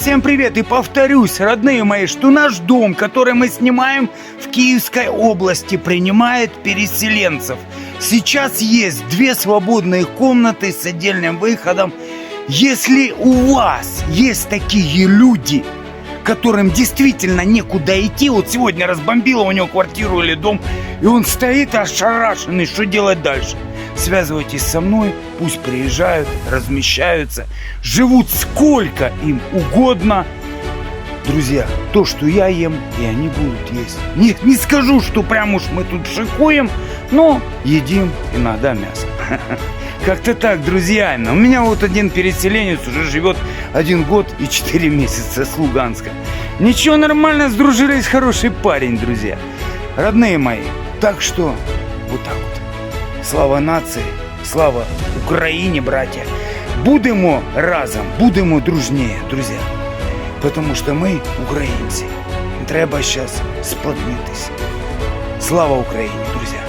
Всем привет и повторюсь, родные мои, что наш дом, который мы снимаем в Киевской области, принимает переселенцев. Сейчас есть две свободные комнаты с отдельным выходом. Если у вас есть такие люди, которым действительно некуда идти, вот сегодня разбомбила у него квартиру или дом, и он стоит ошарашенный, что делать дальше? Связывайтесь со мной, пусть приезжают, размещаются, живут сколько им угодно. Друзья, то, что я ем, и они будут есть. Нет, не скажу, что прям уж мы тут шикуем, но едим иногда мясо. Как-то так, друзья. У меня вот один переселенец уже живет один год и четыре месяца с Луганска. Ничего, нормально сдружились, хороший парень, друзья. Родные мои, так что вот так вот. Слава нації, слава Україні, браття. Будемо разом, будемо дружніє, друзі. Тому що ми українці. Треба зараз сплотнитися. Слава Україні, друзі!